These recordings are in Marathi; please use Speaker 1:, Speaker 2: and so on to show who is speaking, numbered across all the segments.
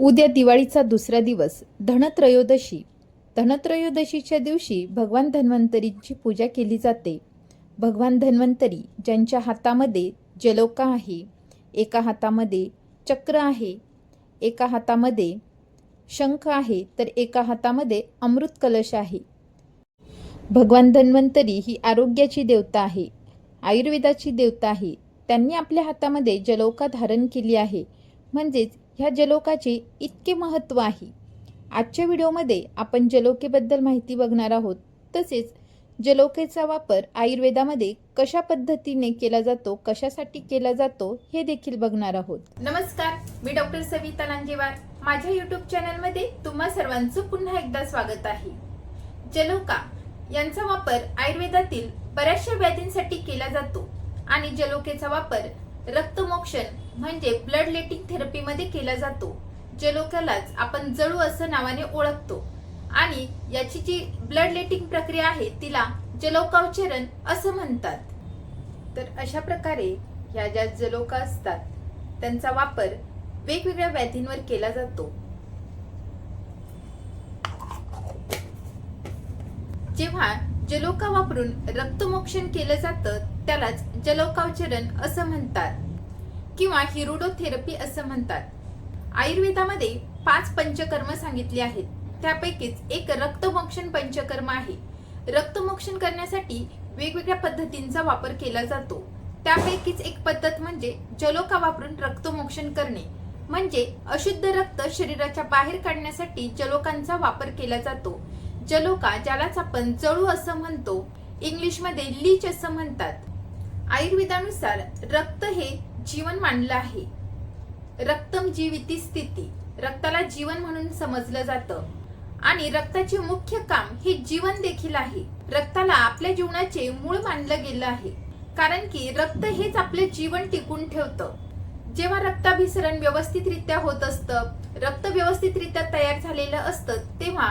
Speaker 1: उद्या दिवाळीचा दुसरा दिवस धनत्रयोदशी. धनत्रयोदशीच्या दिवशी भगवान धन्वंतरींची पूजा केली जाते. भगवान धन्वंतरी ज्यांच्या हातामध्ये जलोका आहे एका हातामध्ये चक्र आहे एका हातामध्ये शंख आहे तर एका हातामध्ये अमृत कलश आहे. भगवान धन्वंतरी ही आरोग्याची देवता आहे आयुर्वेदाची देवता आहे. त्यांनी आपल्या हातामध्ये जलोका धारण केली आहे. म्हणजेच ह्या जलोकाचे इतके महत्त्व आहे. आजच्या व्हिडिओमध्ये आपण जलोकेबद्दल माहिती बघणार आहोत. तसेच जलोकेचा वापर आयुर्वेदामध्ये कशा पद्धतीने केला जातो कशासाठी केला जातो हे देखील बघणार आहोत. नमस्कार मी डॉक्टर सविता लांजेवार. माझ्या युट्यूब चॅनलमध्ये तुम्हा सर्वांचं पुन्हा एकदा स्वागत आहे. जलोका यांचा वापर आयुर्वेदातील बऱ्याचशा व्याधींसाठी केला जातो आणि जलोकेचा वापर रक्तमोक्षण म्हणजे ब्लड लेटिंग थेरपीमध्ये केला जातो जलोकालाच आपण जळू असं नावाने ओळखतो. आणि याची जी ब्लड लेटिंग प्रक्रिया आहे तिला जलोकावचरण असं म्हणतात. तर अशा प्रकारे ह्या ज्या जलोका असतात त्यांचा वापर वेगवेगळ्या व्याधींवर केला जातो. जेव्हा जलोका वापरून रक्तमोक्षण केलं जातं त्यालाच जलोकावचरण असं म्हणतात. किंवा हिरोडोथेरपी असं म्हणतात. आयुर्वेदामध्ये पाच पंचकर्म सांगितले आहेत. त्यापैकीच एक रक्तमोक्षण पंचकर्म आहे. रक्तमोक्षण करण्यासाठी वेगवेगळ्या पद्धतींचा वापर केला जातो. त्यापैकीच एक पद्धत म्हणजे जलोका वापरून रक्तमोक्षण करणे. म्हणजे अशुद्ध रक्त शरीराच्या बाहेर काढण्यासाठी जलोकांचा वापर केला जातो. जलोका ज्यालाच आपण जळू असं म्हणतो. इंग्लिशमध्ये लीच असं म्हणतात. आयुर्वेदानुसार रक्त हे जीवन मानलं आहे. रक्तम जीविती स्थिती. रक्ताला जीवन म्हणून समजलं जातं. आणि रक्ताचे मुख्य काम हे जीवन देखील आहे. रक्ताला आपल्या जीवनाचे मूळ मानलं गेलं आहे. कारण की रक्त हेच आपले जीवन टिकून ठेवतं. जेव्हा रक्ताभिसरण व्यवस्थितरित्या होत असतं रक्त व्यवस्थितरित्या तयार झालेलं असतं तेव्हा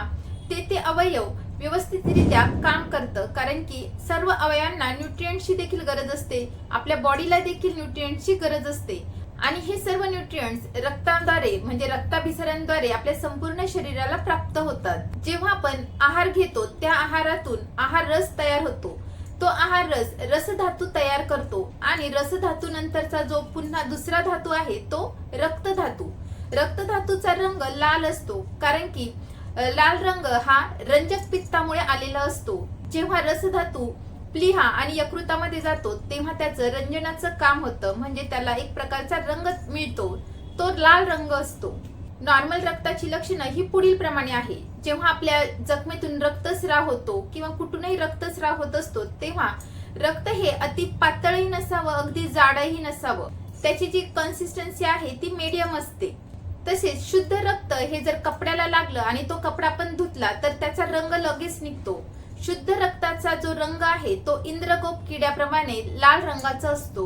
Speaker 1: ते ते अवयव व्यवस्थितरित्या काम करतं कारण की सर्व अवयवांना न्यूट्रियंटची देखील गरज असते. आपल्या बॉडीला देखील न्यूट्रिएंटची गरज असते. आणि हे सर्व न्यूट्रियंट्स रक्ताद्वारे म्हणजे रक्ताभिसरणद्वारे आपल्या संपूर्ण शरीराला प्राप्त होतात. जेव्हा आपण आहार घेतो त्या आहारातून आहार रस तयार होतो. तो आहार रस रसधातू तयार करतो. आणि रसधातू नंतरचा जो पुन्हा दुसरा धातू आहे तो रक्तधातू. रक्तधातूचा रंग लाल असतो कारण की लाल रंग हा रंजक पित्तामुळे आलेला असतो. जेव्हा रसधातू प्लिहा आणि यकृतामध्ये जातो तेव्हा त्याचं रंजनाचं काम होतं. म्हणजे त्याला एक प्रकारचा रंग मिळतो. तो लाल रंग असतो. नॉर्मल रक्ताची लक्षणं ही पुढील प्रमाणे आहे. जेव्हा आपल्या जखमेतून रक्तस्राव होतो किंवा कुठूनही रक्तस्राव होत असतो तेव्हा रक्त हे अति पातळही नसावं अगदी जाडही नसावं. त्याची जी कन्सिस्टन्सी आहे ती मीडियम असते. तसेच शुद्ध रक्त हे जर कपड्याला लागलं आणि तो कपडा पण धुतला तर त्याचा रंग लगेच निघतो. शुद्ध रक्ताचा जो रंग आहे तो इंद्रगोप किड्याप्रमाणे लाल रंगाचा असतो.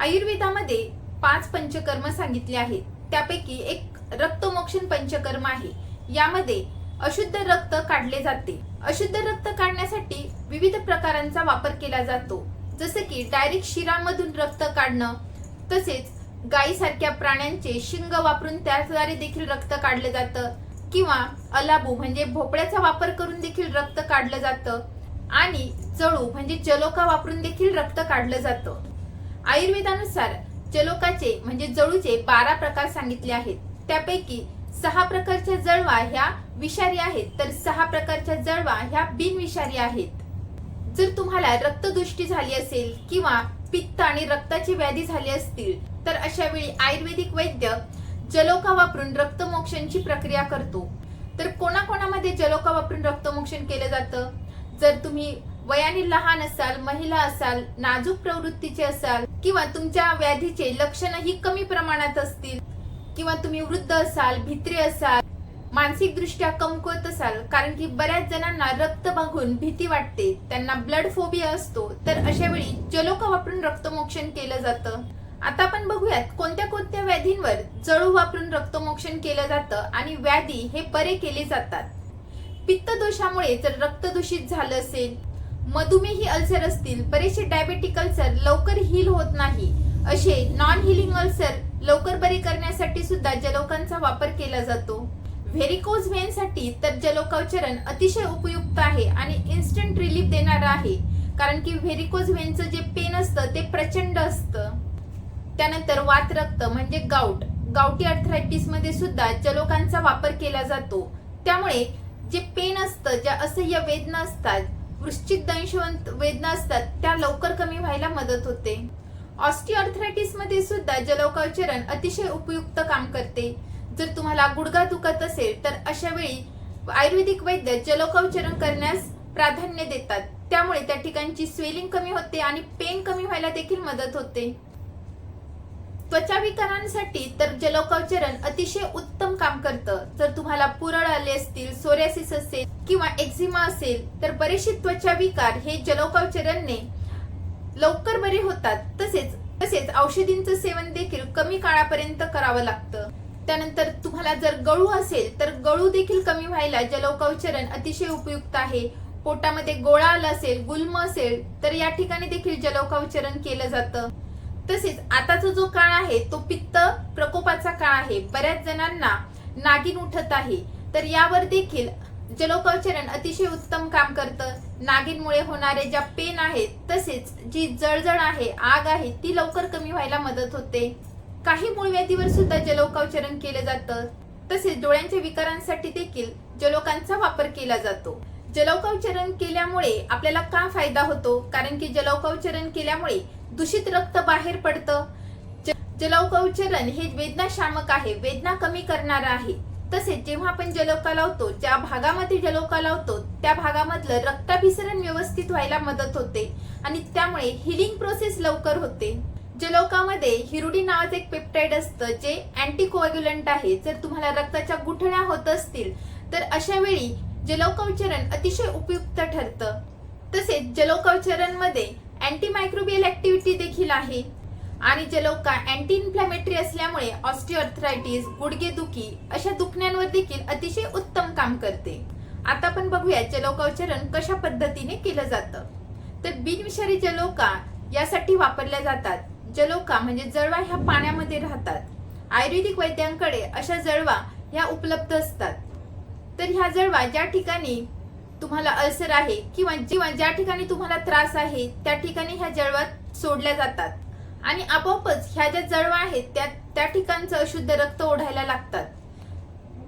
Speaker 1: आयुर्वेदामध्ये पाच पंचकर्म सांगितले आहेत. त्यापैकी एक रक्तमोक्षण पंचकर्म आहे. यामध्ये अशुद्ध रक्त काढले जाते. अशुद्ध रक्त काढण्यासाठी विविध प्रकारांचा वापर केला जातो. जसे की डायरेक्ट शिरामधून रक्त काढणं तसेच गायीसारख्या प्राण्यांचे शिंग वापरून त्याद्वारे देखील रक्त काढलं जातं. किंवा अलाबू म्हणजे भोपळ्याचा वापर करून देखील रक्त काढलं जातं. आणि जळू म्हणजे जलोका वापरून देखील रक्त काढलं जातं. आयुर्वेदानुसार जलोकाचे म्हणजे जळूचे बारा प्रकार सांगितले आहेत. त्यापैकी सहा प्रकारच्या जळवा ह्या विषारी आहेत. तर सहा प्रकारच्या जळवा ह्या बिनविषारी आहेत. जर तुम्हाला रक्तदृष्टी झाली असेल किंवा पित्त आणि रक्ताची व्याधी झाली असतील तर अशा वेळी आयुर्वेदिक वैद्य जलोका वापरून रक्तमोक्षणची प्रक्रिया करतो. तर कोणाकोणामध्ये जलोका वापरून रक्तमोक्षण केलं जातं? जर तुम्ही वयाने लहान असाल महिला असाल नाजूक प्रवृत्तीचे असाल किंवा तुमच्या व्याधीचे लक्षणही कमी प्रमाणात असतील किंवा तुम्ही वृद्ध असाल भित्रे असाल मानसिक दृष्ट्या कमकुवत असाल कारण की बऱ्याच जणांना रक्त बघून भीती वाटते त्यांना ब्लड फोबिया असतो तर अशा वेळी जलोका वापरून रक्तमोक्षण केलं जातं. आता आपण बघूयात कोणत्या कोणत्या व्याधींवर जळू वापरून रक्तमोक्षण केलं जातं आणि व्याधी हे बरे केले जातात. पित्त दोषामुळे जर रक्त दूषित झालं असेल मधुमेही अल्सर असतील बरेचसे डायबेटिक अल्सर लवकर हील होत नाही असे नॉन हिलिंग अल्सर लवकर बरे करण्यासाठी सुद्धा जलोकांचा वापर केला जातो. व्हेरिकोज वेनसाठी तर जलोकावचरण अतिशय उपयुक्त आहे आणि इन्स्टंट रिलीफ देणारं आहे. कारण की व्हेरिकोज व्हेनचं जे पेन असतं ते प्रचंड असतं. त्यानंतर वातरक्त म्हणजे गाऊट गावटी अर्थरायटिसमध्ये सुद्धा जलोकांचा वापर केला जातो. त्यामुळे जे पेन असतं ज्या असह्य वेदना असतात वृश्चिक दंशवंत वेदना असतात त्या लवकर कमी व्हायला मदत होते. ऑस्टिओ मध्ये सुद्धा जलोकावचरण अतिशय उपयुक्त काम करते. जर तुम्हाला गुडघा दुखत असेल तर अशा वेळी आयुर्वेदिक वैद्य जलोकावचरण करण्यास प्राधान्य देतात. त्यामुळे त्या ठिकाणची स्वेलिंग कमी होते आणि पेन कमी व्हायला देखील मदत होते. त्वचा विकारांसाठी तर जलोकावचरण अतिशय उत्तम काम करतं. जर तुम्हाला पुरळ आले असतील सोऱ्यासिस असेल किंवा एक्झिमा असेल तर बरेचसे त्वचा विकार हे जलोकावचरणने लवकर बरे होतात. तसेच तसेच औषधींचं सेवन देखील कमी काळापर्यंत करावं लागतं. त्यानंतर तुम्हाला जर गळू असेल तर गळू देखील कमी व्हायला जलौकावचरण अतिशय उपयुक्त आहे. पोटामध्ये गोळा आला असेल गुल्म असेल तर या ठिकाणी देखील जलौकावचरण केलं जातं. तसेच आताचा जो काळ आहे तो पित्त प्रकोपाचा काळ आहे. बऱ्याच जणांना नागिन उठत आहे. तर यावर देखील जलोकावचरण अतिशय उत्तम काम करतं. नागिनमुळे होणारे ज्या पेन आहेत तसेच जी जळजळ आहे आग आहे ती लवकर कमी व्हायला मदत होते. काही मूळ व्याधीवर सुद्धा जलोकावचरण केलं जातं. तसेच डोळ्यांच्या विकारांसाठी देखील जलोकांचा वापर केला जातो. जलौकावचरण केल्यामुळे आपल्याला का फायदा होतो? कारण की जलौकावचरण केल्यामुळे दूषित रक्त बाहेर पडतं. जलौकावचरण हे वेदनाशामक आहे. वेदना कमी करणार आहे. तसेच जेव्हा आपण जलौका लावतो ज्या भागामध्ये जलौका लावतो त्या भागामधलं रक्ताभिसरण व्यवस्थित व्हायला मदत होते आणि त्यामुळे हिलिंग प्रोसेस लवकर होते. जलौकामध्ये हिरुडी नावाचं एक पेप्टाइड असतं जे अँटीकोअग्युलंट आहे. जर तुम्हाला रक्ताच्या गुठण्या होत असतील तर अशा वेळी जलौकावचरण अतिशय उपयुक्त ठरतं. तसेच जलौकावचरणमध्ये अँटीमायक्रोबियल ऍक्टिव्हिटी देखील आहे. आणि जलौका अँटी इन्फ्लॅमेटरी असल्यामुळे ऑस्टिओआर्थरायटिस गुडघेदुखी अशा दुखण्यांवर देखील अतिशय उत्तम काम करते. आता आपण बघूया जलौकावचरण कशा पद्धतीने केलं जातं. तर बिनविषारी जलौका यासाठी वापरल्या जातात. जलोका म्हणजे जळवा ह्या पाण्यामध्ये राहतात. आयुर्वेदिक वैद्यांकडे अशा जळवा ह्या उपलब्ध असतात. तर ह्या जळवा ज्या ठिकाणी तुम्हाला अल्सर आहे किंवा किंवा ज्या ठिकाणी तुम्हाला त्रास आहे त्या ठिकाणी ह्या जळवा सोडल्या जातात. आणि आपोआपच ह्या ज्या जळवा आहेत त्या त्या ठिकाणचं अशुद्ध रक्त ओढायला लागतात.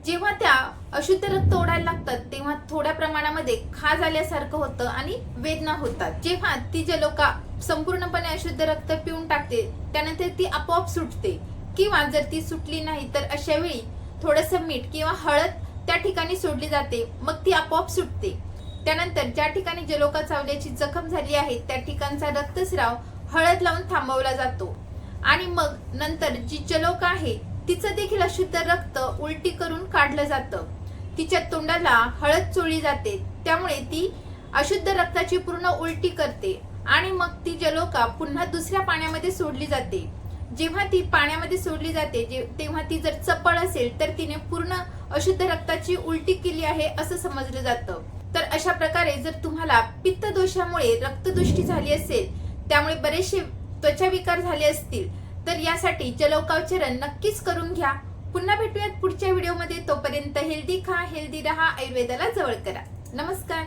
Speaker 1: जेव्हा त्या अशुद्ध रक्त ओढायला लागतात तेव्हा थोड्या प्रमाणामध्ये खाज आल्यासारखं होतं आणि वेदना होतात. जेव्हा ती जलोका संपूर्णपणे अशुद्ध रक्त पिऊन टाकते. त्यानंतर ती आपोआप सुटते. किंवा जर ती सुटली नाही तर अशा वेळी थोडस मीठ किंवा हळद त्या ठिकाणी सोडली जाते. मग ती आपोआप सुटते. त्यानंतर ज्या ठिकाणी जलोका चावल्याची जखम झाली आहे त्या ठिकाणचा रक्तस्राव हळद लावून थांबवला जातो. आणि मग नंतर जी जलोका आहे तिचं देखील अशुद्ध रक्त उलटी करून काढलं जातं. तिच्या तोंडाला हळद चोळली जाते. त्यामुळे ती अशुद्ध रक्ताची पूर्ण उलटी करते. आणि मग ती जलोका पुन्हा दुसऱ्या पाण्यामध्ये सोडली जाते. जेव्हा ती पाण्यामध्ये सोडली जाते जे तेव्हा ती जर चपळ असेल तर तिने पूर्ण अशुद्ध रक्ताची उलटी केली आहे असं समजलं जातं. तर अशा प्रकारे जर तुम्हाला पित्त दोषामुळे रक्तदृष्टी झाली असेल त्यामुळे बरेचसे त्वचा विकार झाले असतील तर यासाठी जलौकावचरण नक्कीच करून घ्या. पुन्हा भेटूयात पुढच्या व्हिडिओमध्ये. तोपर्यंत हेल्दी खा हेल्दी रहा आयुर्वेदाला जवळ करा. नमस्कार.